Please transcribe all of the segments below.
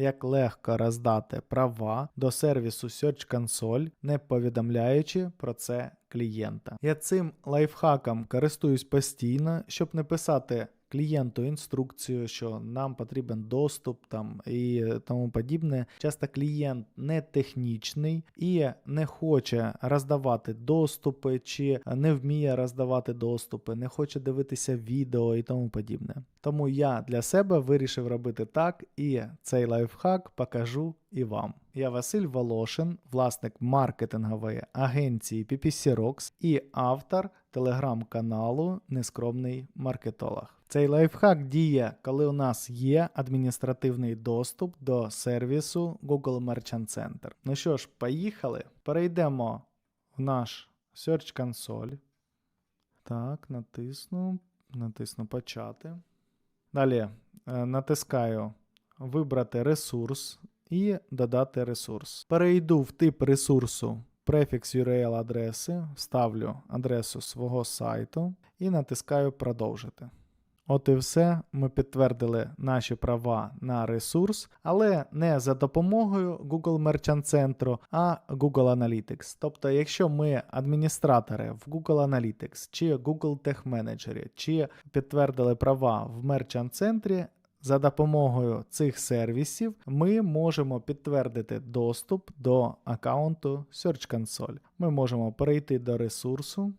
як легко роздати права до сервісу Search Console, не повідомляючи про це клієнта. Я цим лайфхаком користуюсь постійно, щоб не писати клієнту інструкцію, що нам потрібен доступ там і тому подібне. Часто клієнт не технічний і не хоче роздавати доступи, чи не вміє роздавати доступи, не хоче дивитися відео і тому подібне. Тому я для себе вирішив робити так, і цей лайфхак покажу і вам. Я Василь Волошин, власник маркетингової агенції PPC Rocks і автор телеграм-каналу Нескромний маркетолог. Цей лайфхак діє, коли у нас є адміністративний доступ до сервісу Google Merchant Center. Ну що ж, поїхали. Перейдемо в наш Search Console. Так, натисну, натисну почати. Далі е, натискаю вибрати ресурс і додати ресурс. Перейду в тип ресурсу префікс URL адреси, вставлю адресу свого сайту і натискаю продовжити. От і все. Ми підтвердили наші права на ресурс, але не за допомогою Google Merchant Center, а Google Analytics. Тобто, якщо ми адміністратори в Google Analytics чи Google Tech Manager, чи підтвердили права в Merchant Center, за допомогою цих сервісів ми можемо підтвердити доступ до аккаунту Search Console. Ми можемо перейти до ресурсу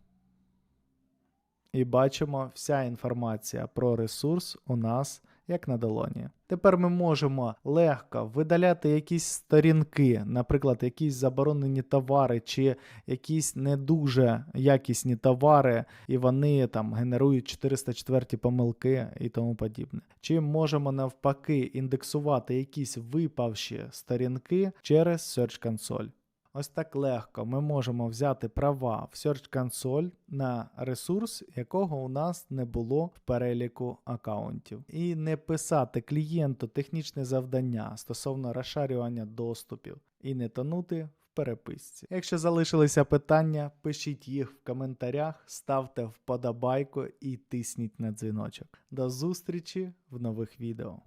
і бачимо вся інформація про ресурс у нас як на долоні. Тепер ми можемо легко видаляти якісь сторінки, наприклад, якісь заборонені товари чи якісь не дуже якісні товари, і вони там генерують 404 помилки і тому подібне. Чи можемо навпаки індексувати якісь випавші сторінки через Search Console. Ось так легко ми можемо взяти права в Search Console на ресурс, якого у нас не було в переліку аккаунтів, і не писати клієнту технічне завдання стосовно розшарювання доступів і не тонути в переписці. Якщо залишилися питання, пишіть їх в коментарях, ставте вподобайку і тисніть на дзвіночок. До зустрічі в нових відео.